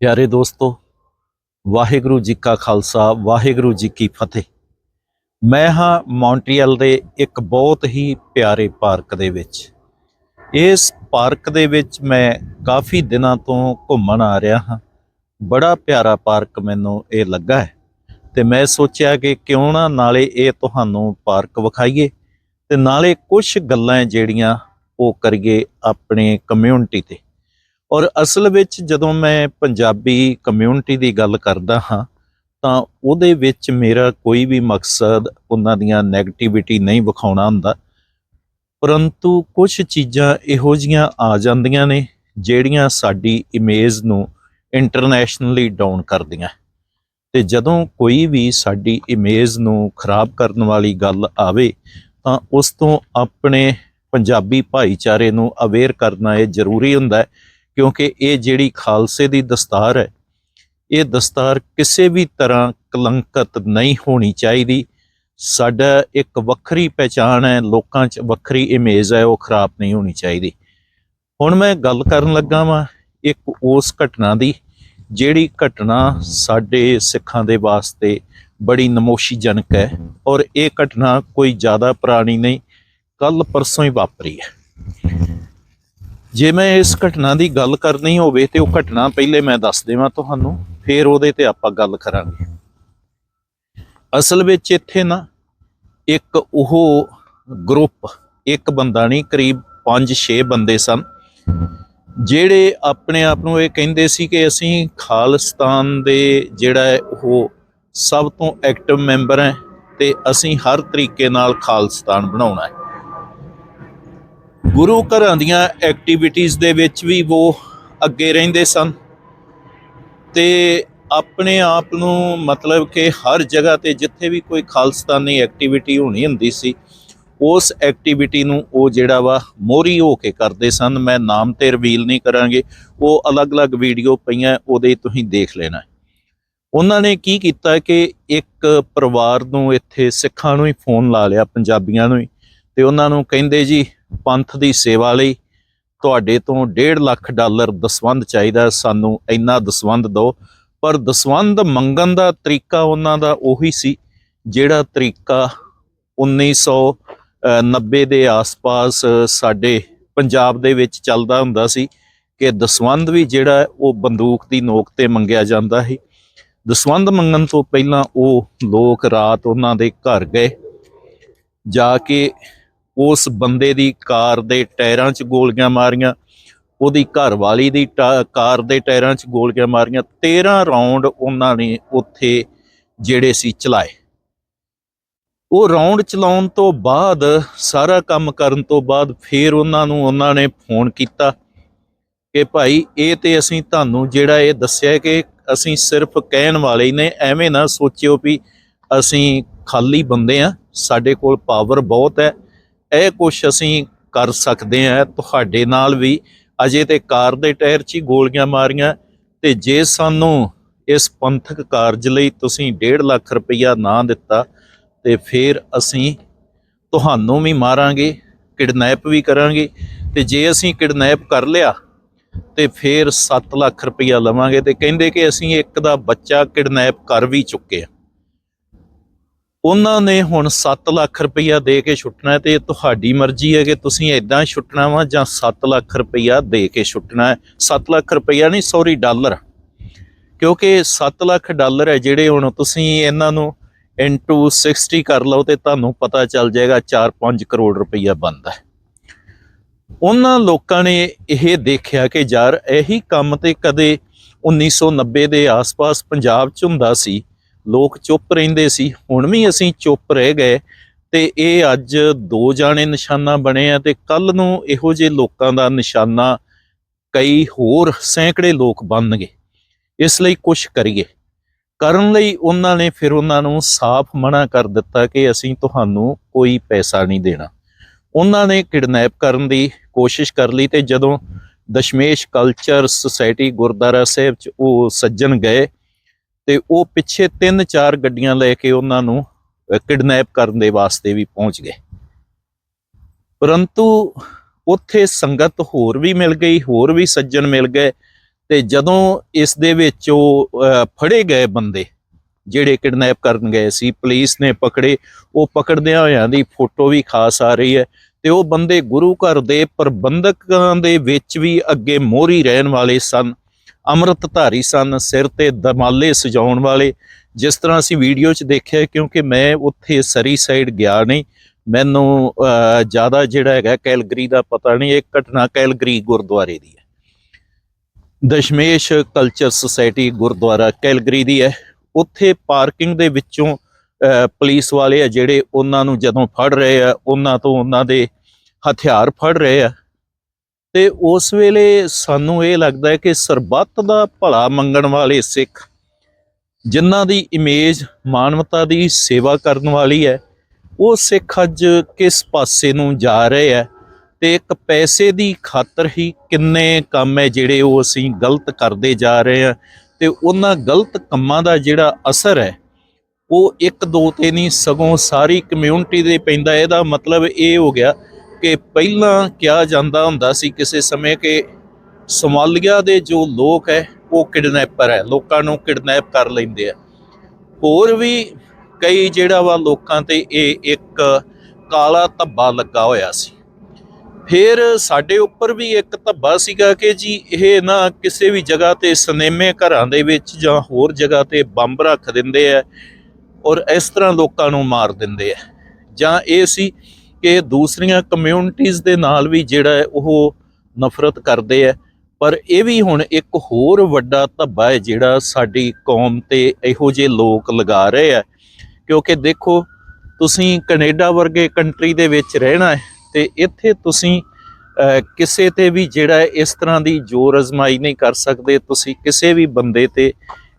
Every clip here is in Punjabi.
ਪਿਆਰੇ ਦੋਸਤੋ, ਵਾਹਿਗੁਰੂ ਜੀ ਕਾ ਖਾਲਸਾ, ਵਾਹਿਗੁਰੂ ਜੀ ਕੀ ਫਤਿਹ। ਮੈਂ ਹਾਂ ਮੌਂਟਰੀਅਲ ਦੇ ਇੱਕ ਬਹੁਤ ਹੀ ਪਿਆਰੇ ਪਾਰਕ ਦੇ ਵਿੱਚ। ਇਸ ਪਾਰਕ ਦੇ ਵਿੱਚ ਮੈਂ ਕਾਫੀ ਦਿਨਾਂ ਤੋਂ ਘੁੰਮਣ ਆ ਰਿਹਾ ਹਾਂ। ਬੜਾ ਪਿਆਰਾ ਪਾਰਕ ਮੈਨੂੰ ਇਹ ਲੱਗਾ ਹੈ। ਤੇ ਮੈਂ ਸੋਚਿਆ ਕਿ ਕਿਉਂ ਨਾ ਨਾਲੇ ਇਹ ਤੁਹਾਨੂੰ ਪਾਰਕ ਵਿਖਾਈਏ ਤੇ ਨਾਲੇ ਕੁਝ ਗੱਲਾਂ ਜਿਹੜੀਆਂ ਉਹ ਕਰੀਏ ਆਪਣੇ ਕਮਿਊਨਿਟੀ ਤੇ। ਔਰ ਅਸਲ ਵਿੱਚ ਜਦੋਂ ਮੈਂ ਪੰਜਾਬੀ ਕਮਿਊਨਿਟੀ ਦੀ ਗੱਲ ਕਰਦਾ ਹਾਂ, ਤਾਂ ਉਹਦੇ ਵਿੱਚ ਮੇਰਾ ਕੋਈ ਵੀ ਮਕਸਦ ਉਹਨਾਂ ਦੀਆਂ 네ਗੇਟਿਵਿਟੀ ਨਹੀਂ ਵਿਖਾਉਣਾ ਹੁੰਦਾ। ਪਰੰਤੂ ਕੁਝ ਚੀਜ਼ਾਂ ਇਹੋ ਜੀਆਂ ਆ ਜਾਂਦੀਆਂ ਨੇ, ਜਿਹੜੀਆਂ ਸਾਡੀ ਇਮੇਜ ਨੂੰ ਇੰਟਰਨੈਸ਼ਨਲੀ ਡਾਊਨ ਕਰਦੀਆਂ। ਤੇ ਜਦੋਂ ਕੋਈ ਵੀ ਸਾਡੀ ਇਮੇਜ ਨੂੰ ਖਰਾਬ ਕਰਨ ਵਾਲੀ ਗੱਲ ਆਵੇ, ਤਾਂ ਉਸ ਤੋਂ ਆਪਣੇ ਪੰਜਾਬੀ ਭਾਈਚਾਰੇ ਨੂੰ ਅਵੇਅਰ ਕਰਨਾ ਇਹ ਜ਼ਰੂਰੀ ਹੁੰਦਾ ਹੈ। ਕਿਉਂਕਿ ਇਹ ਜਿਹੜੀ ਖਾਲਸੇ ਦੀ ਦਸਤਾਰ ਹੈ, ਇਹ ਦਸਤਾਰ ਕਿਸੇ ਵੀ ਤਰ੍ਹਾਂ ਕਲੰਕਤ ਨਹੀਂ ਹੋਣੀ ਚਾਹੀਦੀ। ਸਾਡਾ ਇੱਕ ਵੱਖਰੀ ਪਛਾਣ ਹੈ, ਲੋਕਾਂ 'ਚ ਵੱਖਰੀ ਇਮੇਜ ਹੈ, ਉਹ ਖਰਾਬ ਨਹੀਂ ਹੋਣੀ ਚਾਹੀਦੀ। ਹੁਣ ਮੈਂ ਗੱਲ ਕਰਨ ਲੱਗਾ ਵਾਂ ਇੱਕ ਉਸ ਘਟਨਾ ਦੀ, ਜਿਹੜੀ ਘਟਨਾ ਸਾਡੇ ਸਿੱਖਾਂ ਦੇ ਵਾਸਤੇ ਬੜੀ ਨਮੋਸ਼ੀਜਨਕ ਹੈ ਔਰ ਇਹ ਘਟਨਾ ਕੋਈ ਜ਼ਿਆਦਾ ਪੁਰਾਣੀ ਨਹੀਂ ਕੱਲ ਪਰਸੋਂ ਹੀ ਵਾਪਰੀ ਹੈ। ਜੇ ਮੈਂ ਇਸ ਘਟਨਾ ਦੀ ਗੱਲ ਕਰਨੀ ਹੋਵੇ ਤੇ ਉਹ ਘਟਨਾ ਪਹਿਲੇ ਮੈਂ ਦੱਸ ਦੇਵਾਂ ਤੁਹਾਨੂੰ, ਫਿਰ ਉਹਦੇ ਤੇ ਆਪਾਂ ਗੱਲ ਕਰਾਂਗੇ। ਅਸਲ ਵਿੱਚ ਇੱਥੇ ਨਾ ਇੱਕ ਉਹ ਗਰੁੱਪ, ਇੱਕ ਬੰਦਾ ਨਹੀਂ, ਕਰੀਬ 5-6 ਬੰਦੇ ਸਨ, ਜਿਹੜੇ ਆਪਣੇ ਆਪ ਨੂੰ ਇਹ ਕਹਿੰਦੇ ਸੀ ਕਿ ਅਸੀਂ ਖਾਲਸਤਾਨ ਦੇ ਜਿਹੜਾ ਹੈ ਉਹ ਸਭ ਤੋਂ ਐਕਟਿਵ ਮੈਂਬਰ ਹੈ ਤੇ ਅਸੀਂ ਹਰ ਤਰੀਕੇ ਨਾਲ ਖਾਲਿਸਤਾਨ ਬਣਾਉਣਾ ਹੈ। ਗੁਰੂ ਘਰਾਂ ਦੀਆਂ ਐਕਟੀਵਿਟੀਜ਼ ਦੇ ਵਿੱਚ ਵੀ ਉਹ ਅੱਗੇ ਰਹਿੰਦੇ ਸਨ ਤੇ ਆਪਣੇ ਆਪ ਨੂੰ ਮਤਲਬ ਕਿ ਹਰ ਜਗ੍ਹਾ ਤੇ ਜਿੱਥੇ ਵੀ ਕੋਈ ਖਾਲਸਤਾਨੀ ਐਕਟੀਵਿਟੀ ਹੋਣੀ ਹੁੰਦੀ ਸੀ, ਉਸ ਐਕਟੀਵਿਟੀ ਨੂੰ ਉਹ ਜਿਹੜਾ ਵਾ ਮੋਰੀ ਹੋ ਕੇ ਕਰਦੇ ਸਨ। ਮੈਂ ਨਾਮ ਤੇ ਰਿਵੀਲ ਨਹੀਂ ਕਰਾਂਗੇ, ਉਹ ਅਲੱਗ-ਅਲੱਗ ਵੀਡੀਓ ਪਈਆਂ, ਉਹਦੇ ਤੁਸੀਂ ਦੇਖ ਲੈਣਾ ਉਹਨਾਂ ਨੇ ਕੀ ਕੀਤਾ ਕਿ ਇੱਕ ਪਰਿਵਾਰ ਨੂੰ ਇੱਥੇ ਸਿੱਖਾਂ ਨੂੰ ਹੀ ਫੋਨ ਲਾ ਲਿਆ, ਪੰਜਾਬੀਆਂ ਨੂੰ ਹੀ, ਤੇ ਉਹਨਾਂ ਨੂੰ ਕਹਿੰਦੇ ਜੀ ਪੰਥ ਦੀ ਸੇਵਾ ਲਈ ਤੁਹਾਡੇ ਤੋਂ 1.5 ਲੱਖ ਡਾਲਰ ਦਸਵੰਧ ਚਾਹੀਦਾ ਸਾਨੂੰ ਇੰਨਾ ਦਸਵੰਧ ਦਿਓ। ਪਰ ਦਸਵੰਧ ਮੰਗਣ ਦਾ ਤਰੀਕਾ ਉਹਨਾਂ ਦਾ ਉਹੀ ਸੀ, ਜਿਹੜਾ ਤਰੀਕਾ 1990 ਦੇ ਆਸ-ਪਾਸ ਸਾਡੇ ਪੰਜਾਬ ਦੇ ਵਿੱਚ ਚੱਲਦਾ ਹੁੰਦਾ ਸੀ ਕਿ ਦਸਵੰਧ ਵੀ ਜਿਹੜਾ ਉਹ ਬੰਦੂਕ ਦੀ ਨੋਕ ਤੇ ਮੰਗਿਆ ਜਾਂਦਾ ਸੀ। ਦਸਵੰਧ ਮੰਗਣ ਤੋਂ ਪਹਿਲਾਂ ਉਹ ਲੋਕ ਰਾਤ ਉਹਨਾਂ ਦੇ ਘਰ ਗਏ। ਜਾ ਕੇ ਉਸ ਬੰਦੇ ਦੀ ਕਾਰ ਦੇ ਟਾਇਰਾਂ 'ਚ ਗੋਲੀਆਂ ਮਾਰੀਆਂ, ਉਹਦੀ ਘਰਵਾਲੀ ਦੀ ਟਾ- ਕਾਰ ਦੇ ਟਾਇਰਾਂ 'ਚ ਗੋਲੀਆਂ ਮਾਰੀਆਂ 13 ਰਾਉਂਡ ਉਹਨਾਂ ਨੇ ਉੱਥੇ ਜਿਹੜੇ ਸੀ ਚਲਾਏ। ਉਹ ਰਾਉਂਡ ਚਲਾਉਣ ਤੋਂ ਬਾਅਦ, ਸਾਰਾ ਕੰਮ ਕਰਨ ਤੋਂ ਬਾਅਦ ਫਿਰ ਉਹਨਾਂ ਨੂੰ ਉਹਨਾਂ ਨੇ ਫੋਨ ਕੀਤਾ ਕਿ ਭਾਈ ਇਹ ਤੇ ਅਸੀਂ ਤੁਹਾਨੂੰ ਜਿਹੜਾ ਇਹ ਦੱਸਿਆ ਕਿ ਅਸੀਂ ਸਿਰਫ ਕਹਿਣ ਵਾਲੇ ਹੀ ਨੇ, ਐਵੇਂ ਨਾ ਸੋਚਿਓ ਵੀ ਅਸੀਂ ਖਾਲੀ ਬੰਦੇ ਆ ਸਾਡੇ ਕੋਲ ਪਾਵਰ ਬਹੁਤ ਹੈ ਇਹ ਕੁਛ ਅਸੀਂ ਕਰ ਸਕਦੇ ਆ ਤੁਹਾਡੇ ਨਾਲ ਵੀ। ਅਜੇ ਤੇ ਕਾਰ ਦੇ ਟਾਇਰ 'ਚ ਹੀ ਗੋਲੀਆਂ ਮਾਰੀਆਂ ਤੇ ਜੇ ਸਾਨੂੰ ਇਸ ਪੰਥਕ ਕਾਰਜ ਲਈ ਤੁਸੀਂ 1.5 ਲੱਖ ਰੁਪਈਆ ਨਾ ਦਿੱਤਾ ਤੇ ਫਿਰ ਅਸੀਂ ਤੁਹਾਨੂੰ ਵੀ ਮਾਰਾਂਗੇ, ਕਿਡਨੈਪ ਵੀ ਕਰਾਂਗੇ ਤੇ ਜੇ ਅਸੀਂ ਕਿਡਨੈਪ ਕਰ ਲਿਆ ਤੇ ਫਿਰ 7 ਲੱਖ ਰੁਪਈਆ ਲਵਾਂਗੇ ਤੇ ਕਹਿੰਦੇ ਕਿ ਅਸੀਂ ਇੱਕ ਦਾ ਬੱਚਾ ਕਿਡਨੈਪ ਕਰ ਵੀ ਚੁੱਕੇ ਆ ਉਹਨਾਂ ਨੇ ਹੁਣ 7 ਲੱਖ ਰੁਪਈਆ ਦੇ ਕੇ ਛੁੱਟਣਾ ਹੈ ਤੇ ਤੁਹਾਡੀ ਮਰਜ਼ੀ ਹੈ ਕਿ ਤੁਸੀਂ ਇਦਾਂ ਛੁੱਟਣਾ ਵਾ ਜਾਂ 7 ਲੱਖ ਰੁਪਈਆ ਦੇ ਕੇ ਛੁੱਟਣਾ ਹੈ। 7 ਲੱਖ ਰੁਪਈਆ ਨਹੀਂ ਸੌਰੀ ਡਾਲਰ। ਕਿਉਂਕਿ 7 ਲੱਖ ਡਾਲਰ ਹੈ ਜਿਹੜੇ ਹੁਣ ਤੁਸੀਂ ਇਹਨਾਂ ਨੂੰ ਇਨਟੂ 60 ਕਰ ਲਓ ਤੇ ਤੁਹਾਨੂੰ ਪਤਾ ਚੱਲ ਜਾਏਗਾ 4-5 ਕਰੋੜ ਰੁਪਈਆ ਬਣਦਾ ਉਹਨਾਂ ਲੋਕਾਂ ਨੇ ਇਹ ਦੇਖਿਆ ਕਿ ਯਾਰ ਇਹੀ ਕੰਮ ਤੇ ਕਦੇ 1990 ਦੇ ਆਸ-ਪਾਸ ਪੰਜਾਬ 'ਚ ਹੁੰਦਾ ਸੀ ਲੋਕ ਚੁੱਪ ਰਹਿੰਦੇ ਸੀ, ਹੁਣ ਵੀ ਅਸੀਂ ਚੁੱਪ ਰਹਿ ਗਏ ਤੇ ਇਹ ਅੱਜ ਦੋ ਜਾਣੇ ਨਿਸ਼ਾਨਾ ਬਣੇ ਆ ਤੇ ਕੱਲ ਨੂੰ ਇਹੋ ਜਿਹੇ ਲੋਕਾਂ ਦਾ ਨਿਸ਼ਾਨਾ ਕਈ ਹੋਰ ਸੈਂਕੜੇ ਲੋਕ ਬਣਨਗੇ। ਇਸ ਲਈ ਕੁਝ ਕਰੀਏ। ਕਰਨ ਲਈ ਉਹਨਾਂ ਨੇ ਫਿਰ ਉਹਨਾਂ ਨੂੰ ਸਾਫ਼ ਮਨਾ ਕਰ ਦਿੱਤਾ ਕਿ ਅਸੀਂ ਤੁਹਾਨੂੰ ਕੋਈ ਪੈਸਾ ਨਹੀਂ ਦੇਣਾ। ਉਹਨਾਂ ਨੇ ਕਿਡਨੈਪ ਕਰਨ ਦੀ ਕੋਸ਼ਿਸ਼ ਕਰ ਲਈ ਤੇ ਜਦੋਂ ਦਸ਼ਮੇਸ਼ ਕਲਚਰ ਸੁਸਾਇਟੀ ਗੁਰਦਾਰਾ ਸਾਹਿਬ ਚ ਉਹ ਸੱਜਣ ਗਏ ਤੇ ਉਹ ਪਿੱਛੇ ਤਿੰਨ ਚਾਰ ਗੱਡੀਆਂ ਲੈ ਕੇ ਉਹਨਾਂ ਨੂੰ ਕਿਡਨੈਪ ਕਰਨ ਦੇ ਵਾਸਤੇ ਵੀ ਪਹੁੰਚ ਗਏ। ਪਰੰਤੂ ਉੱਥੇ ਸੰਗਤ ਹੋਰ ਵੀ ਮਿਲ ਗਈ, ਹੋਰ ਵੀ ਸੱਜਣ ਮਿਲ ਗਏ ਤੇ ਜਦੋਂ ਇਸ ਦੇ ਵਿੱਚ ਉਹ ਫੜੇ ਗਏ ਬੰਦੇ, ਜਿਹੜੇ ਕਿਡਨੈਪ ਕਰਨ ਗਏ ਸੀ, ਪੁਲਿਸ ਨੇ ਪਕੜੇ, ਉਹ ਪਕੜਦਿਆਂ ਹੋਇਆਂ ਦੀ ਫੋਟੋ ਵੀ ਖਾਸ ਆ ਰਹੀ ਹੈ ਤੇ ਉਹ ਬੰਦੇ ਗੁਰੂ ਘਰ ਦੇ ਪ੍ਰਬੰਧਕਾਂ ਦੇ ਵਿੱਚ ਵੀ ਅੱਗੇ ਮੋਹਰੀ ਰਹਿਣ ਵਾਲੇ ਸਨ। ਅੰਮ੍ਰਿਤਧਾਰੀ ਸਨ, ਸਿਰ ਤੇ ਦਮਾਲੇ ਸਜਾਉਣ ਵਾਲੇ। ਜਿਸ ਤਰ੍ਹਾਂ ਅਸੀਂ ਵੀਡੀਓ 'ਚ ਦੇਖਿਆ, ਕਿਉਂਕਿ ਮੈਂ ਉੱਥੇ ਸਰੀ ਸਾਈਡ ਗਿਆ ਨਹੀਂ, ਮੈਨੂੰ ਜ਼ਿਆਦਾ ਜਿਹੜਾ ਹੈਗਾ ਕੈਲਗਰੀ ਦਾ ਪਤਾ ਨਹੀਂ, ਇਹ ਘਟਨਾ ਕੈਲਗਰੀ ਗੁਰਦੁਆਰੇ ਦੀ ਹੈ। Dashmesh culture society Gurdwara Calgary ਦੀ ਹੈ। ਉੱਥੇ ਪਾਰਕਿੰਗ ਦੇ ਵਿੱਚੋਂ ਪੁਲਿਸ ਵਾਲੇ ਆ ਜਿਹੜੇ ਉਹਨਾਂ ਨੂੰ ਜਦੋਂ ਫੜ ਰਹੇ ਆ, ਉਹਨਾਂ ਤੋਂ ਉਹਨਾਂ ਦੇ ਹਥਿਆਰ ਫੜ ਰਹੇ ਆ। ਤੇ ਉਸ ਵੇਲੇ ਸਾਨੂੰ ਇਹ ਲੱਗਦਾ ਹੈ ਕਿ ਸਰਬੱਤ ਦਾ ਭਲਾ ਮੰਗਣ ਵਾਲੇ ਸਿੱਖ, ਜਿਨ੍ਹਾਂ ਦੀ ਇਮੇਜ ਮਾਨਵਤਾ ਦੀ ਸੇਵਾ ਕਰਨ ਵਾਲੀ ਹੈ, ਉਹ ਸਿੱਖ ਅੱਜ ਕਿਸ ਪਾਸੇ ਨੂੰ ਜਾ ਰਹੇ ਹੈ ਤੇ ਇੱਕ ਪੈਸੇ ਦੀ ਖਾਤਰ ਹੀ ਕਿੰਨੇ ਕੰਮ ਹੈ ਜਿਹੜੇ ਉਹ ਅਸੀਂ ਗਲਤ ਕਰਦੇ ਜਾ ਰਹੇ ਆ ਤੇ ਉਹਨਾਂ ਗਲਤ ਕੰਮਾਂ ਦਾ ਜਿਹੜਾ ਅਸਰ ਹੈ, ਉਹ ਇੱਕ ਦੋ ਤੇ ਨਹੀਂ, ਸਗੋਂ ਸਾਰੀ ਕਮਿਊਨਿਟੀ ਦੇ ਪੈਂਦਾ ਇਹਦਾ ਮਤਲਬ ਇਹ ਹੋ ਗਿਆ ਕਿ ਪਹਿਲਾਂ ਕਿਹਾ ਜਾਂਦਾ ਹੁੰਦਾ ਸੀ ਕਿਸੇ ਸਮੇਂ ਕਿ ਸੋਮਾਲੀਆ ਦੇ ਜੋ ਲੋਕ ਹੈ, ਉਹ ਕਿਡਨੈਪਰ ਹੈ, ਲੋਕਾਂ ਨੂੰ ਕਿਡਨੈਪ ਕਰ ਲੈਂਦੇ ਆ। ਹੋਰ ਵੀ ਕਈ ਜਿਹੜਾ ਵਾ ਲੋਕਾਂ ਤੇ ਇਹ ਇੱਕ ਕਾਲਾ ਧੱਬਾ ਲੱਗਾ ਹੋਇਆ ਸੀ। ਫਿਰ ਸਾਡੇ ਉੱਪਰ ਵੀ ਇੱਕ ਧੱਬਾ ਸੀਗਾ ਕਿ ਜੀ ਇਹ ਨਾ ਕਿਸੇ ਵੀ ਜਗ੍ਹਾ ਤੇ ਸਨੇਮੇ ਘਰਾਂ ਦੇ ਵਿੱਚ ਜਾਂ ਹੋਰ ਜਗ੍ਹਾ ਤੇ ਬੰਬ ਰੱਖ ਦਿੰਦੇ ਆ ਔਰ ਇਸ ਤਰ੍ਹਾਂ ਲੋਕਾਂ ਨੂੰ ਮਾਰ ਦਿੰਦੇ ਆ। ਜਾਂ ਇਹ ਸੀ ਕਿ ਦੂਸਰੀਆਂ ਕਮਿਊਨਿਟੀਆਂ ਦੇ ਨਾਲ ਵੀ ਜਿਹੜਾ ਹੈ ਉਹ ਨਫ਼ਰਤ ਕਰਦੇ ਆ। ਪਰ ਇਹ ਵੀ ਹੁਣ ਇੱਕ ਹੋਰ ਵੱਡਾ ਧੱਬਾ ਹੈ ਜਿਹੜਾ ਸਾਡੀ ਕੌਮ ਤੇ ਇਹੋ ਜਿਹੇ ਲੋਕ ਲਗਾ ਰਹੇ ਆ। ਕਿਉਂਕਿ ਦੇਖੋ, ਤੁਸੀਂ ਕੈਨੇਡਾ ਵਰਗੇ ਕੰਟਰੀ ਦੇ ਵਿੱਚ ਰਹਿਣਾ ਹੈ ਤੇ ਇੱਥੇ ਤੁਸੀਂ ਕਿਸੇ ਤੇ ਵੀ ਜਿਹੜਾ ਇਸ ਤਰ੍ਹਾਂ ਦੀ ਜ਼ੋਰ ਅਜ਼ਮਾਈ ਨਹੀਂ ਕਰ ਸਕਦੇ। ਤੁਸੀਂ ਕਿਸੇ ਵੀ ਬੰਦੇ ਤੇ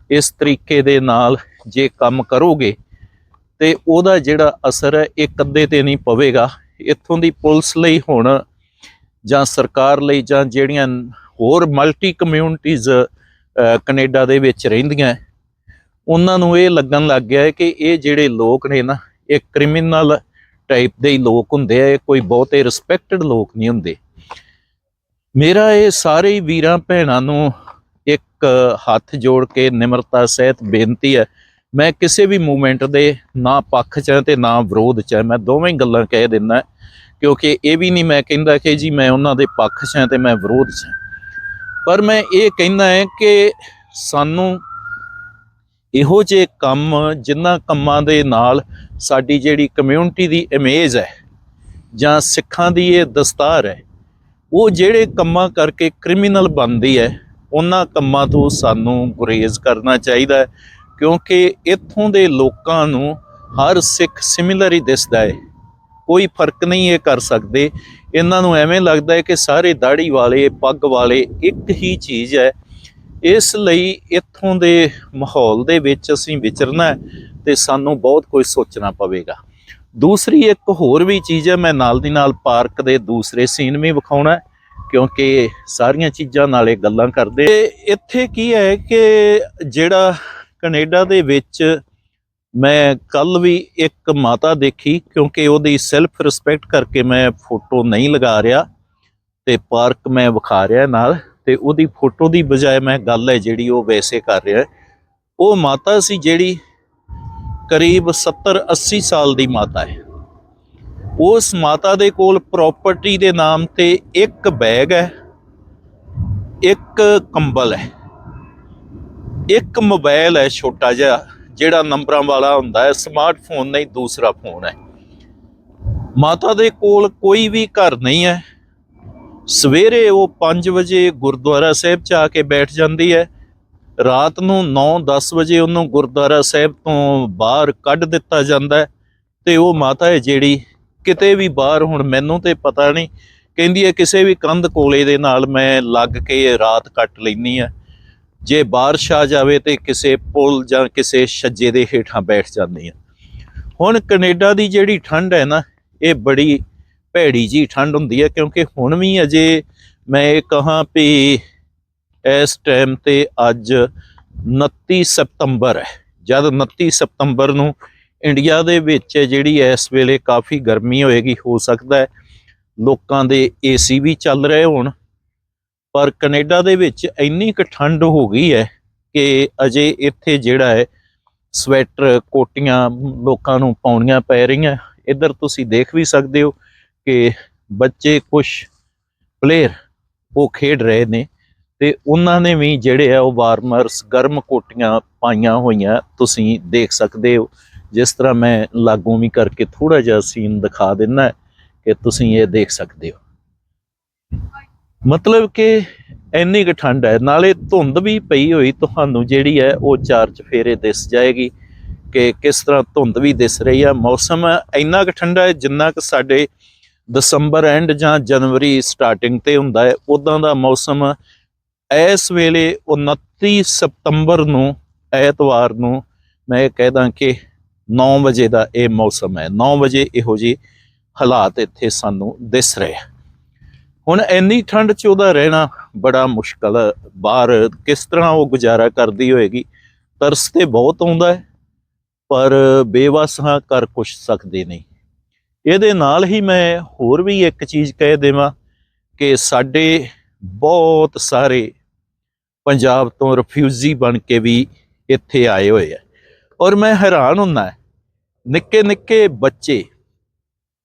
ਇਸ ਤਰੀਕੇ ਦੇ ਨਾਲ ਜੇ ਕੰਮ ਕਰੋਗੇ ਤੇ ਉਹਦਾ ਜਿਹੜਾ ਅਸਰ ਹੈ, ਇਹ ਕਦੇ ਤੇ ਨਹੀਂ ਪਵੇਗਾ। ਇੱਥੋਂ ਦੀ ਪੁਲਿਸ ਲਈ ਹੁਣ ਜਾਂ ਸਰਕਾਰ ਲਈ ਜਾਂ ਜਿਹੜੀਆਂ ਹੋਰ ਮਲਟੀ ਕਮਿਊਨਿਟੀਆਂ ਕੈਨੇਡਾ ਦੇ ਵਿੱਚ ਰਹਿੰਦੀਆਂ ਉਹਨਾਂ ਨੂੰ ਇਹ ਲੱਗਣ ਲੱਗ ਗਿਆ ਹੈ ਕਿ ਇਹ ਜਿਹੜੇ ਲੋਕ ਨੇ ਨਾ, ਇਹ ਕ੍ਰਿਮੀਨਲ ਟਾਈਪ ਦੇ ਹੀ ਲੋਕ ਹੁੰਦੇ ਆ, ਇਹ ਕੋਈ ਬਹੁਤੇ ਰਿਸਪੈਕਟਡ ਲੋਕ ਨਹੀਂ ਹੁੰਦੇ। ਮੇਰਾ ਇਹ ਸਾਰੇ ਵੀਰਾਂ, ਭੈਣਾਂ ਨੂੰ ਇੱਕ ਹੱਥ ਜੋੜ ਕੇ ਨਿਮਰਤਾ ਸਹਿਤ ਬੇਨਤੀ ਹੈ ਮੈਂ ਕਿਸੇ ਵੀ ਮੂਵਮੈਂਟ ਦੇ ਨਾ ਪੱਖ 'ਚ ਹਾਂ ਤੇ ਨਾ ਵਿਰੋਧ 'ਚ ਹਾਂ। ਮੈਂ ਦੋਵੇਂ ਗੱਲਾਂ ਕਹਿ ਦਿੰਦਾ ਕਿਉਂਕਿ ਇਹ ਵੀ ਨਹੀਂ ਮੈਂ ਕਹਿੰਦਾ ਕਿ ਜੀ ਮੈਂ ਉਹਨਾਂ ਦੇ ਪੱਖ 'ਚ ਹਾਂ ਤੇ ਮੈਂ ਵਿਰੋਧ 'ਚ ਹਾਂ ਪਰ ਮੈਂ ਇਹ ਕਹਿੰਦਾ ਹੈ ਕਿ ਸਾਨੂੰ ਇਹੋ ਜਿਹੇ ਕੰਮ ਜਿਨ੍ਹਾਂ ਕੰਮਾਂ ਦੇ ਨਾਲ ਸਾਡੀ ਜਿਹੜੀ ਕਮਿਊਨਿਟੀ ਦੀ ਇਮੇਜ ਹੈ ਜਾਂ ਸਿੱਖਾਂ ਦੀ ਇਹ ਦਸਤਾਰ ਹੈ, ਉਹ ਜਿਹੜੇ ਕੰਮਾਂ ਕਰਕੇ ਕ੍ਰਿਮੀਨਲ ਬਣਦੀ ਹੈ, ਉਹਨਾਂ ਕੰਮਾਂ ਤੋਂ ਸਾਨੂੰ ਗੁਰੇਜ਼ ਕਰਨਾ ਚਾਹੀਦਾ ਕਿਉਂਕਿ ਇੱਥੋਂ ਦੇ ਲੋਕਾਂ ਨੂੰ ਹਰ ਸਿੱਖ ਸਿਮਿਲਰ ਹੀ ਦਿਸਦਾ ਹੈ। ਕੋਈ ਫ਼ਰਕ ਨਹੀਂ ਇਹ ਕਰ ਸਕਦੇ। ਇਹਨਾਂ ਨੂੰ ਐਵੇਂ ਲੱਗਦਾ ਹੈ ਕਿ ਸਾਰੇ ਦਾੜੀ ਵਾਲੇ, ਪੱਗ ਵਾਲੇ ਇੱਕ ਹੀ ਚੀਜ਼ ਹੈ। ਇਸ ਲਈ ਇੱਥੋਂ ਦੇ ਮਾਹੌਲ ਦੇ ਵਿੱਚ ਅਸੀਂ ਵਿਚਰਨਾ ਹੈ ਤੇ ਸਾਨੂੰ ਬਹੁਤ ਕੁਝ ਸੋਚਣਾ ਪਵੇਗਾ। ਦੂਸਰੀ ਇੱਕ ਹੋਰ ਵੀ ਚੀਜ਼ ਹੈ, ਮੈਂ ਨਾਲ ਦੀ ਨਾਲ ਪਾਰਕ ਦੇ ਦੂਸਰੇ ਸੀਨ ਵੀ ਵਿਖਾਉਣਾ ਕਿਉਂਕਿ ਸਾਰੀਆਂ ਚੀਜ਼ਾਂ ਨਾਲੇ ਗੱਲਾਂ ਕਰਦੇ। ਇੱਥੇ ਕੀ ਹੈ ਕਿ ਜਿਹੜਾ ਕੈਨੇਡਾ ਦੇ ਵਿੱਚ ਮੈਂ ਕੱਲ ਵੀ ਇੱਕ ਮਾਤਾ ਦੇਖੀ, ਕਿਉਂਕਿ ਉਹਦੀ ਸੈਲਫ ਰਿਸਪੈਕਟ ਕਰਕੇ ਮੈਂ ਫੋਟੋ ਨਹੀਂ ਲਗਾ ਰਿਹਾ ਤੇ ਪਾਰਕ ਮੈਂ ਵਿਖਾ ਰਿਹਾ ਨਾਲ ਤੇ ਉਹਦੀ ਫੋਟੋ ਦੀ ਬਜਾਏ ਮੈਂ ਗੱਲ ਹੈ ਜਿਹੜੀ ਉਹ ਵੈਸੇ ਕਰ ਰਿਹਾ। ਉਹ ਮਾਤਾ ਸੀ ਜਿਹੜੀ ਕਰੀਬ 70 80 ਸਾਲ ਦੀ ਮਾਤਾ ਹੈ। ਉਸ ਮਾਤਾ ਦੇ ਕੋਲ ਪ੍ਰਾਪਰਟੀ ਦੇ ਨਾਮ ਤੇ ਇੱਕ ਬੈਗ ਹੈ, ਇੱਕ ਕੰਬਲ ਹੈ। ਇੱਕ ਮੋਬਾਈਲ ਹੈ ਛੋਟਾ ਜਿਹਾ, ਜਿਹੜਾ ਨੰਬਰਾਂ ਵਾਲਾ ਹੁੰਦਾ ਹੈ ਸਮਾਰਟਫੋਨ ਨਹੀਂ, ਦੂਸਰਾ ਫੋਨ ਹੈ। ਮਾਤਾ ਦੇ ਕੋਲ ਕੋਈ ਵੀ ਘਰ ਨਹੀਂ ਹੈ। ਸਵੇਰੇ ਉਹ 5 ਵਜੇ ਗੁਰਦੁਆਰਾ ਸਾਹਿਬ ਚ ਆ ਕੇ ਬੈਠ ਜਾਂਦੀ ਹੈ। ਰਾਤ ਨੂੰ 9-10 ਵਜੇ ਉਹਨੂੰ ਗੁਰਦੁਆਰਾ ਸਾਹਿਬ ਤੋਂ ਬਾਹਰ ਕੱਢ ਦਿੱਤਾ ਜਾਂਦਾ ਹੈ ਤੇ ਉਹ ਮਾਤਾ ਹੈ ਜਿਹੜੀ ਕਿਤੇ ਵੀ ਬਾਹਰ ਹੁਣ ਮੈਨੂੰ ਤੇ ਪਤਾ ਨਹੀਂ, ਕਹਿੰਦੀ ਹੈ ਕਿਸੇ ਵੀ ਕੰਧ ਕੋਲੇ ਦੇ ਨਾਲ ਮੈਂ ਲੱਗ ਕੇ ਰਾਤ ਕੱਟ ਲੈਣੀ ਆ ਜੇ ਬਾਰਿਸ਼ ਆ ਜਾਵੇ ਤੇ ਕਿਸੇ ਪੁਲ ਜਾਂ ਕਿਸੇ ਛੱਜੇ ਦੇ ਹੇਠਾਂ ਬੈਠ ਜਾਂਦੀ ਆ। ਹੁਣ ਕੈਨੇਡਾ ਦੀ ਜਿਹੜੀ ਠੰਡ ਹੈ ਨਾ, ਇਹ ਬੜੀ ਭੈੜੀ ਜੀ ਠੰਡ ਹੁੰਦੀ ਹੈ, ਕਿਉਂਕਿ ਹੁਣ ਵੀ ਅਜੇ ਮੈਂ ਇਹ ਕਹਾਂ ਵੀ ਇਸ ਟਾਈਮ ਤੇ ਅੱਜ 29 ਸਤੰਬਰ ਹੈ। ਜਦ 29 ਸਤੰਬਰ ਨੂੰ ਇੰਡੀਆ ਦੇ ਵਿੱਚ ਜਿਹੜੀ ਇਸ ਵੇਲੇ ਕਾਫੀ ਗਰਮੀ ਹੋਏਗੀ, ਹੋ ਸਕਦਾ ਹੈ ਲੋਕਾਂ ਦੇ ਏਸੀ ਵੀ ਚੱਲ ਰਹੇ ਹੋਣ। ਪਰ ਕੈਨੇਡਾ ਦੇ ਵਿੱਚ ਇੰਨੀ ਕੁ ਠੰਡ ਹੋ ਗਈ ਹੈ ਕਿ ਅਜੇ ਇੱਥੇ ਜਿਹੜਾ ਹੈ ਸਵੈਟਰ, ਕੋਟੀਆਂ ਲੋਕਾਂ ਨੂੰ ਪਾਉਣੀਆਂ ਪੈ ਰਹੀਆਂ। ਇੱਧਰ ਤੁਸੀਂ ਦੇਖ ਵੀ ਸਕਦੇ ਹੋ ਕਿ ਬੱਚੇ ਕੁਝ ਪਲੇਅਰ ਉਹ ਖੇਡ ਰਹੇ ਨੇ ਤੇ ਉਹਨਾਂ ਨੇ ਵੀ ਜਿਹੜੇ ਆ ਉਹ ਵਾਰਮਰਸ ਗਰਮ ਕੋਟੀਆਂ ਪਾਈਆਂ ਹੋਈਆਂ ਤੁਸੀਂ ਦੇਖ ਸਕਦੇ ਹੋ। ਜਿਸ ਤਰ੍ਹਾਂ ਮੈਂ ਲਾਗੂ ਵੀ ਕਰਕੇ ਥੋੜਾ ਜਿਹਾ ਸੀਨ ਦਿਖਾ ਦਿੰਨਾ ਕਿ ਤੁਸੀਂ ਇਹ ਦੇਖ ਸਕਦੇ ਹੋ। ਮਤਲਬ ਕਿ ਇੰਨੀ ਕੁ ਠੰਡ ਹੈ, ਨਾਲੇ ਧੁੰਦ ਵੀ ਪਈ ਹੋਈ ਤੁਹਾਨੂੰ ਜਿਹੜੀ ਹੈ ਉਹ ਚਾਰ ਚਫੇਰੇ ਦਿਸ ਜਾਏਗੀ ਕਿ ਕਿਸ ਤਰ੍ਹਾਂ ਧੁੰਦ ਵੀ ਦਿਸ ਰਹੀ ਹੈ, ਮੌਸਮ ਇੰਨਾ ਕੁ ਠੰਡਾ ਹੈ ਜਿੰਨਾ ਕੁ ਸਾਡੇ ਦਸੰਬਰ ਐਂਡ ਜਾਂ ਜਨਵਰੀ ਸਟਾਰਟਿੰਗ ਤੇ ਹੁੰਦਾ ਹੈ ਉਦਾਂ ਦਾ ਮੌਸਮ ਇਸ ਵੇਲੇ 29 ਸਤੰਬਰ ਨੂੰ, ਐਤਵਾਰ ਨੂੰ ਮੈਂ ਇਹ ਕਹਿਦਾ ਕਿ 9 ਵਜੇ ਦਾ ਇਹ ਮੌਸਮ ਹੈ 9 ਵਜੇ ਇਹੋ ਜੀ ਹਾਲਾਤ ਇੱਥੇ ਸਾਨੂੰ ਦਿਸ ਰਹੇ ਹੁਣ ਇੰਨੀ ਠੰਡ 'ਚ ਉਹਦਾ ਰਹਿਣਾ ਬੜਾ ਮੁਸ਼ਕਲ ਹੈ। ਬਾਹਰ ਕਿਸ ਤਰ੍ਹਾਂ ਉਹ ਗੁਜ਼ਾਰਾ ਕਰਦੀ ਹੋਏਗੀ? ਤਰਸ ਤੇ ਬਹੁਤ ਆਉਂਦਾ ਹੈ, ਪਰ ਬੇਵਸ ਹਾਂ ਕਰ ਕੁਛ ਸਕਦੇ ਨਹੀਂ। ਇਹਦੇ ਨਾਲ ਹੀ ਮੈਂ ਹੋਰ ਵੀ ਇੱਕ ਚੀਜ਼ ਕਹਿ ਦੇਵਾਂ ਕਿ ਸਾਡੇ ਬਹੁਤ ਸਾਰੇ ਪੰਜਾਬ ਤੋਂ ਰਿਫਿਊਜੀ ਬਣ ਕੇ ਵੀ ਇੱਥੇ ਆਏ ਹੋਏ ਆ। ਔਰ ਮੈਂ ਹੈਰਾਨ ਹੁੰਦਾ ਨਿੱਕੇ ਨਿੱਕੇ ਬੱਚੇ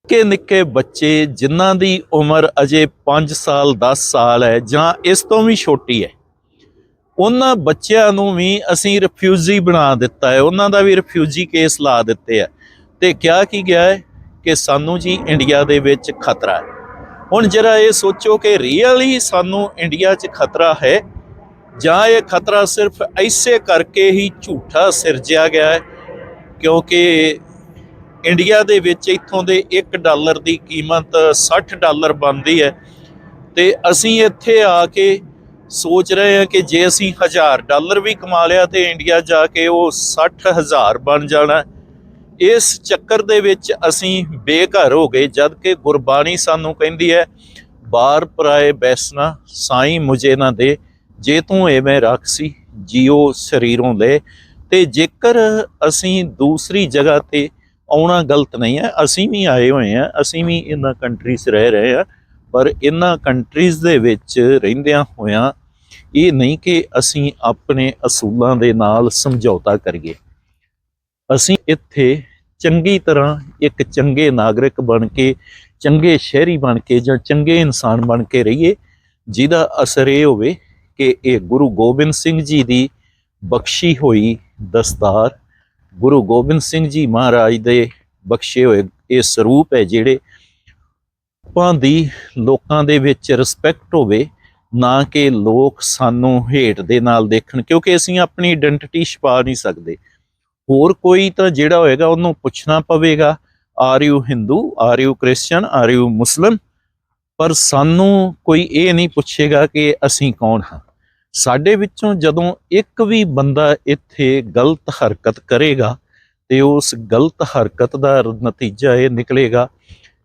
ਨਿੱਕੇ ਨਿੱਕੇ ਬੱਚੇ ਜਿਨ੍ਹਾਂ ਦੀ ਉਮਰ ਅਜੇ 5 ਸਾਲ 10 ਸਾਲ ਹੈ ਜਾਂ ਇਸ ਤੋਂ ਵੀ ਛੋਟੀ ਹੈ, ਉਹਨਾਂ ਬੱਚਿਆਂ ਨੂੰ ਵੀ ਅਸੀਂ ਰਿਫਿਊਜੀ ਬਣਾ ਦਿੱਤਾ ਹੈ, ਉਹਨਾਂ ਦਾ ਵੀ ਰਿਫਿਊਜੀ ਕੇਸ ਲਾ ਦਿੱਤੇ ਆ ਤੇ ਕਿਹਾ ਕੀ ਗਿਆ ਹੈ ਕਿ ਸਾਨੂੰ ਜੀ ਇੰਡੀਆ ਦੇ ਵਿੱਚ ਖਤਰਾ ਹੈ। ਹੁਣ ਜਰਾ ਇਹ ਸੋਚੋ ਕਿ ਰੀਅਲੀ ਸਾਨੂੰ ਇੰਡੀਆ 'ਚ ਖਤਰਾ ਹੈ ਜਾਂ ਇਹ ਖਤਰਾ ਸਿਰਫ ਐਸੇ ਕਰਕੇ ਹੀ ਝੂਠਾ ਸਿਰਜਿਆ ਗਿਆ ਹੈ ਕਿਉਂਕਿ ਇੰਡੀਆ ਦੇ ਵਿੱਚ ਇੱਥੋਂ ਦੇ 1 ਡਾਲਰ ਦੀ ਕੀਮਤ 60 ਡਾਲਰ ਬਣਦੀ ਹੈ ਤੇ ਅਸੀਂ ਇੱਥੇ ਆ ਕੇ ਸੋਚ ਰਹੇ ਹਾਂ ਕਿ ਜੇ ਅਸੀਂ 1000 ਡਾਲਰ ਵੀ ਕਮਾ ਲਿਆ ਤੇ ਇੰਡੀਆ ਜਾ ਕੇ ਉਹ 60000 ਬਣ ਜਾਣਾ। ਇਸ ਚੱਕਰ ਦੇ ਵਿੱਚ ਅਸੀਂ ਬੇਘਰ ਹੋ ਗਏ, ਜਦ ਕਿ ਗੁਰਬਾਣੀ ਸਾਨੂੰ ਕਹਿੰਦੀ ਹੈ, ਬਾਰ ਪਰਾਏ ਬੈਸਣਾ, ਸਾਈ ਮੁਝੇ ਨਾ ਦੇ। ਜੇ ਤੂੰ ਐਵੇਂ ਰੱਖਸੀ ਜੀਓ ਸਰੀਰੋਂ ਲੈ। ਤੇ ਜੇਕਰ ਅਸੀਂ ਦੂਸਰੀ ਜਗ੍ਹਾ ਤੇ ਆਉਣਾ ਗਲਤ ਨਹੀਂ ਹੈ, ਅਸੀਂ ਵੀ ਆਏ ਹੋਏ ਆ ਅਸੀਂ ਵੀ ਇਹਨਾਂ ਕੰਟਰੀਜ਼ 'ਚ ਰਹਿ ਰਹੇ ਆ ਪਰ ਇਹਨਾਂ ਕੰਟਰੀਜ਼ ਦੇ ਵਿੱਚ ਰਹਿੰਦਿਆਂ ਹੋਇਆਂ ਇਹ ਨਹੀਂ ਕਿ ਅਸੀਂ ਆਪਣੇ ਅਸੂਲਾਂ ਦੇ ਨਾਲ ਸਮਝੌਤਾ ਕਰੀਏ। ਅਸੀਂ ਇੱਥੇ ਚੰਗੀ ਤਰ੍ਹਾਂ ਇੱਕ ਚੰਗੇ ਨਾਗਰਿਕ ਬਣ ਕੇ, ਚੰਗੇ ਸ਼ਹਿਰੀ ਬਣ ਕੇ ਜਾਂ ਚੰਗੇ ਇਨਸਾਨ ਬਣ ਕੇ ਰਹੀਏ, ਜਿਹਦਾ ਅਸਰ ਇਹ ਹੋਵੇ ਕਿ ਇਹ ਗੁਰੂ ਗੋਬਿੰਦ ਸਿੰਘ ਜੀ ਦੀ ਬਖਸ਼ੀ ਹੋਈ ਦਸਤਾਰ ਗੁਰੂ ਗੋਬਿੰਦ ਸਿੰਘ ਜੀ ਮਹਾਰਾਜ ਦੇ ਬਖਸ਼ੇ ਹੋਏ ਇਹ ਸਰੂਪ ਹੈ ਜਿਹੜੇ ਆਪਾਂ ਦੀ, ਲੋਕਾਂ ਦੇ ਵਿੱਚ ਰਿਸਪੈਕਟ ਹੋਵੇ, ਨਾ ਕਿ ਲੋਕ ਸਾਨੂੰ ਹੇਟ ਦੇ ਨਾਲ ਦੇਖਣ, ਕਿਉਂਕਿ ਅਸੀਂ ਆਪਣੀ ਆਇਡੈਂਟੀਟੀ ਛਪਾ ਨਹੀਂ ਸਕਦੇ। ਹੋਰ ਕੋਈ ਤਾਂ ਜਿਹੜਾ ਹੋਏਗਾ ਉਹਨੂੰ ਪੁੱਛਣਾ ਪਵੇਗਾ are you Hindu are you Christian are you Muslim ਪਰ ਸਾਨੂੰ ਕੋਈ ਇਹ ਨਹੀਂ ਪੁੱਛੇਗਾ ਕਿ ਅਸੀਂ ਕੌਣ ਹਾਂ। ਸਾਡੇ ਵਿੱਚੋਂ ਜਦੋਂ ਇੱਕ ਵੀ ਬੰਦਾ ਇੱਥੇ ਗਲਤ ਹਰਕਤ ਕਰੇਗਾ ਤੇ ਉਸ ਗਲਤ ਹਰਕਤ ਦਾ ਨਤੀਜਾ ਇਹ ਨਿਕਲੇਗਾ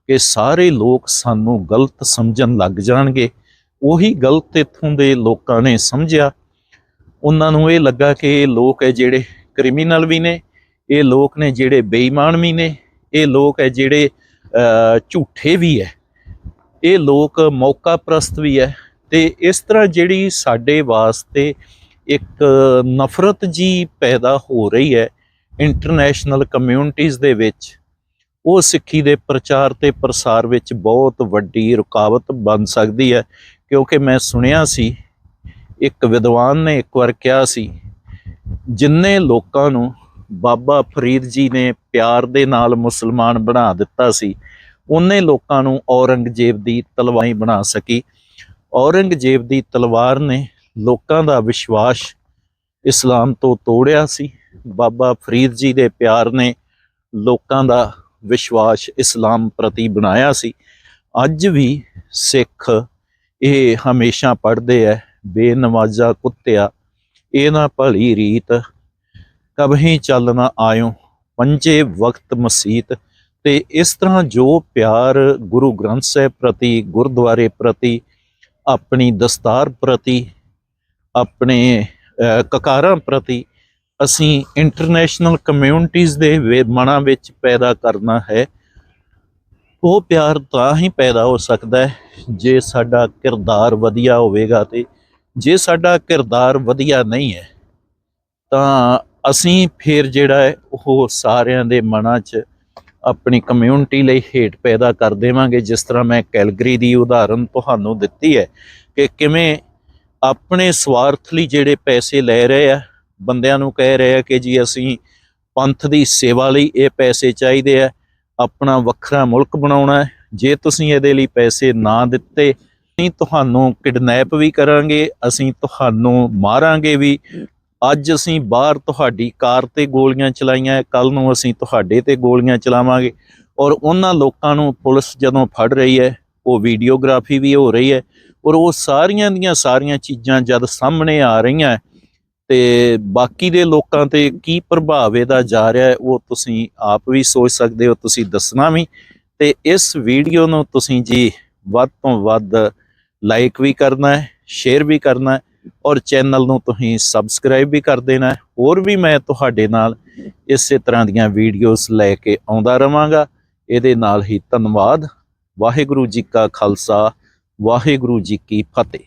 ਕਿ ਸਾਰੇ ਲੋਕ ਸਾਨੂੰ ਗਲਤ ਸਮਝਣ ਲੱਗ ਜਾਣਗੇ। ਉਹੀ ਗਲਤ ਇਥੋਂ ਦੇ ਲੋਕਾਂ ਨੇ ਸਮਝਿਆ। ਉਹਨਾਂ ਨੂੰ ਇਹ ਲੱਗਾ ਕਿ ਇਹ ਲੋਕ ਹੈ ਜਿਹੜੇ ਕ੍ਰਿਮੀਨਲ ਵੀ ਨੇ, ਇਹ ਲੋਕ ਨੇ ਜਿਹੜੇ ਬੇਈਮਾਨ ਵੀ ਨੇ, ਇਹ ਲੋਕ ਹੈ ਜਿਹੜੇ ਝੂਠੇ ਵੀ ਹੈ ਇਹ ਲੋਕ ਮੌਕਾ ਪ੍ਰਸਤ ਵੀ ਹੈ ਤੇ ਇਸ ਤਰ੍ਹਾਂ ਜਿਹੜੀ ਸਾਡੇ ਵਾਸਤੇ ਇੱਕ ਨਫ਼ਰਤ ਜੀ ਪੈਦਾ ਹੋ ਰਹੀ ਹੈ ਇੰਟਰਨੈਸ਼ਨਲ ਕਮਿਊਨਿਟੀਜ਼ ਦੇ ਵਿੱਚ, ਉਹ ਸਿੱਖੀ ਦੇ ਪ੍ਰਚਾਰ ਤੇ ਪ੍ਰਸਾਰ ਵਿੱਚ ਬਹੁਤ ਵੱਡੀ ਰੁਕਾਵਟ ਬਣ ਸਕਦੀ ਹੈ। ਕਿਉਂਕਿ ਮੈਂ ਸੁਣਿਆ ਸੀ, ਇੱਕ ਵਿਦਵਾਨ ਨੇ ਇੱਕ ਵਾਰ ਕਿਹਾ ਸੀ, ਜਿੰਨੇ ਲੋਕਾਂ ਨੂੰ ਬਾਬਾ ਫਰੀਦ ਜੀ ਨੇ ਪਿਆਰ ਦੇ ਨਾਲ ਮੁਸਲਮਾਨ ਬਣਾ ਦਿੱਤਾ ਸੀ, ਉਹਨੇ ਲੋਕਾਂ ਨੂੰ ਔਰੰਗਜ਼ੇਬ ਦੀ ਤਲਵਾਈ ਬਣਾ ਸਕੀ। ਔਰੰਗਜ਼ੇਬ ਦੀ ਤਲਵਾਰ ਨੇ ਲੋਕਾਂ ਦਾ ਵਿਸ਼ਵਾਸ ਇਸਲਾਮ ਤੋਂ ਤੋੜਿਆ ਸੀ। ਬਾਬਾ ਫਰੀਦ ਜੀ ਦੇ ਪਿਆਰ ਨੇ ਲੋਕਾਂ ਦਾ ਵਿਸ਼ਵਾਸ ਇਸਲਾਮ ਪ੍ਰਤੀ ਬਣਾਇਆ ਸੀ। ਅੱਜ ਵੀ ਸਿੱਖ ਇਹ ਹਮੇਸ਼ਾ ਪੜ੍ਹਦੇ ਐ, ਬੇਨਵਾਜ਼ਾ ਕੁੱਤਿਆ ਇਹ ਨਾ ਭਲੀ ਰੀਤ ਕਬਹੀਂ ਚੱਲ ਨਾ ਆਇਓ, ਪੰਜੇ ਵਕਤ ਮਸੀਤ। ਤੇ ਇਸ ਤਰ੍ਹਾਂ ਜੋ ਪਿਆਰ ਗੁਰੂ ਗ੍ਰੰਥ ਸਾਹਿਬ ਪ੍ਰਤੀ, ਗੁਰਦੁਆਰੇ ਪ੍ਰਤੀ ਆਪਣੀ ਦਸਤਾਰ ਪ੍ਰਤੀ, ਆਪਣੇ ਕਕਾਰਾਂ ਪ੍ਰਤੀ ਅਸੀਂ ਇੰਟਰਨੈਸ਼ਨਲ ਕਮਿਊਨਿਟੀਜ਼ ਦੇ ਮਨਾਂ ਵਿੱਚ ਪੈਦਾ ਕਰਨਾ ਹੈ। ਉਹ ਪਿਆਰ ਤਾਂ ਹੀ ਪੈਦਾ ਹੋ ਸਕਦਾ ਹੈ ਜੇ ਸਾਡਾ ਕਿਰਦਾਰ ਵਧੀਆ ਹੋਵੇਗਾ ਤੇ ਜੇ ਸਾਡਾ ਕਿਰਦਾਰ ਵਧੀਆ ਨਹੀਂ ਹੈ ਤਾਂ ਅਸੀਂ ਫਿਰ ਜਿਹੜਾ ਹੈ ਉਹ ਸਾਰਿਆਂ ਦੇ ਮਨਾਂ 'ਚ ਆਪਣੀ ਕਮਿਊਨਿਟੀ ਲਈ ਹੇਟ ਪੈਦਾ ਕਰ ਦੇਵਾਂਗੇ। ਜਿਸ ਤਰ੍ਹਾਂ ਮੈਂ ਕੈਲਗਰੀ ਦੀ ਉਦਾਹਰਨ ਤੁਹਾਨੂੰ ਦਿੱਤੀ ਹੈ ਕਿ ਕਿਵੇਂ ਆਪਣੇ ਸਵਾਰਥ ਲਈ ਜਿਹੜੇ ਪੈਸੇ ਲੈ ਰਹੇ ਆ, ਬੰਦਿਆਂ ਨੂੰ ਕਹਿ ਰਹੇ ਆ ਕਿ ਜੀ ਅਸੀਂ ਪੰਥ ਦੀ ਸੇਵਾ ਲਈ ਇਹ ਪੈਸੇ ਚਾਹੀਦੇ ਆ, ਆਪਣਾ ਵੱਖਰਾ ਮੁਲਕ ਬਣਾਉਣਾ ਜੇ ਤੁਸੀਂ ਇਹਦੇ ਲਈ ਪੈਸੇ ਨਾ ਦਿੱਤੇ, ਅਸੀਂ ਤੁਹਾਨੂੰ ਕਿਡਨੈਪ ਵੀ ਕਰਾਂਗੇ, ਅਸੀਂ ਤੁਹਾਨੂੰ ਮਾਰਾਂਗੇ ਵੀ। ਅੱਜ ਅਸੀਂ ਬਾਹਰ ਤੁਹਾਡੀ ਕਾਰ ਤੇ ਗੋਲੀਆਂ ਚਲਾਈਆਂ ਕੱਲ ਨੂੰ ਅਸੀਂ ਤੁਹਾਡੇ ਤੇ ਗੋਲੀਆਂ ਚਲਾਵਾਂਗੇ। ਔਰ ਉਹਨਾਂ ਲੋਕਾਂ ਨੂੰ ਪੁਲਿਸ ਜਦੋਂ ਫੜ ਰਹੀ ਹੈ, ਉਹ ਵੀਡੀਓਗ੍ਰਾਫੀ ਵੀ ਹੋ ਰਹੀ ਹੈ, ਔਰ ਉਹ ਸਾਰੀਆਂ ਦੀਆਂ ਸਾਰੀਆਂ ਚੀਜ਼ਾਂ ਜਦ ਸਾਹਮਣੇ ਆ ਰਹੀਆਂ, ਤੇ ਬਾਕੀ ਦੇ ਲੋਕਾਂ ਤੇ ਕੀ ਪ੍ਰਭਾਵ ਇਹਦਾ ਜਾ ਰਿਹਾ ਹੈ, ਉਹ ਤੁਸੀਂ ਆਪ ਵੀ ਸੋਚ ਸਕਦੇ ਹੋ, ਤੁਸੀਂ ਦੱਸਣਾ ਵੀ। ਤੇ ਇਸ ਵੀਡੀਓ ਨੂੰ ਤੁਸੀਂ ਜੀ ਵੱਧ ਤੋਂ ਵੱਧ ਲਾਈਕ ਵੀ ਕਰਨਾ ਹੈ ਸ਼ੇਅਰ ਵੀ ਕਰਨਾ ਹੈ ਔਰ ਚੈਨਲ ਨੂੰ ਤੁਸੀਂ ਸਬਸਕ੍ਰਾਈਬ ਵੀ ਕਰ ਦੇਣਾ ਹੋਰ ਵੀ ਮੈਂ ਤੁਹਾਡੇ ਨਾਲ ਇਸੇ ਤਰ੍ਹਾਂ ਦੀਆਂ ਵੀਡੀਓਜ਼ ਲੈ ਕੇ ਆਉਂਦਾ ਰਵਾਂਗਾ। ਇਹਦੇ ਨਾਲ ਹੀ ਧੰਨਵਾਦ। ਵਾਹਿਗੁਰੂ ਜੀ ਕਾ ਖਾਲਸਾ, ਵਾਹਿਗੁਰੂ ਜੀ ਕੀ ਫਤਿਹ।